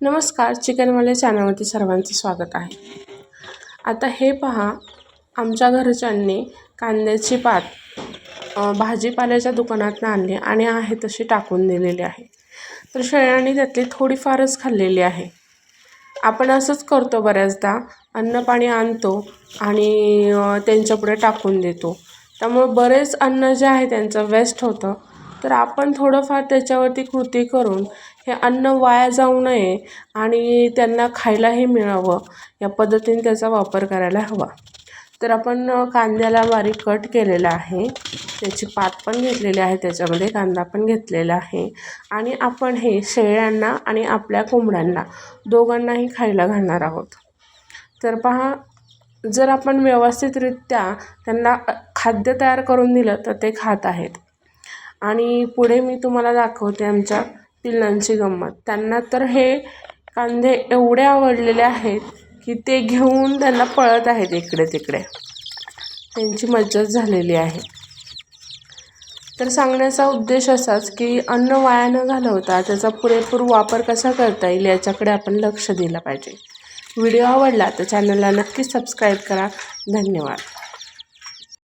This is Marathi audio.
नमस्कार चिकनवाले चॅनलवरती सर्वांचं स्वागत आहे. आता हे पहा आमच्या घरच्यांनी कांद्याची पात भाजीपाल्याच्या दुकानातून आणली आणि आहे तशी टाकून दिलेली आहे. तर शेळ्यांनी त्यातली थोडीफारच खाल्लेली आहे. आपण असंच करतो बऱ्याचदा अन्न पाणी आणतो आणि त्यांच्यापुढे टाकून देतो. त्यामुळे बरेच अन्न जे आहे त्यांचं वेस्ट होतं. तर आपण थोडंफार त्याच्यावरती कृती करून हे अन्न वाया जाऊ नये आणि त्यांना खायलाही मिळावं. या पद्धतीने त्याचा वापर करायला हवा. तर आपण कांद्याला बारीक कट केलेला आहे. त्याची पात पण घेतलेली आहे. त्याच्यामध्ये कांदा पण घेतलेला आहे. आणि आपण हे शेळ्यांना आणि आपल्या कोंबड्यांना दोघांनाही खायला घालणार आहोत. तर पहा जर आपण व्यवस्थितरित्या त्यांना खाद्य तयार करून दिलं तर ते खात आहेत. आणि पुढे मी तुम्हाला दाखवते आमच्या पिल्लांची गंमत. त्यांना तर हे कांदे एवढे आवडलेले आहेत की ते घेऊन त्यांना पळत आहेत इकडे तिकडे. त्यांची मज्जाच झालेली आहे. तर सांगण्याचा उद्देश असाच की अन्न वाया न घालवता त्याचा पुरेपूर वापर कसा करता येईल याच्याकडे आपण लक्ष दिलं पाहिजे. व्हिडिओ आवडला तर चॅनलला नक्की सबस्क्राईब करा. धन्यवाद.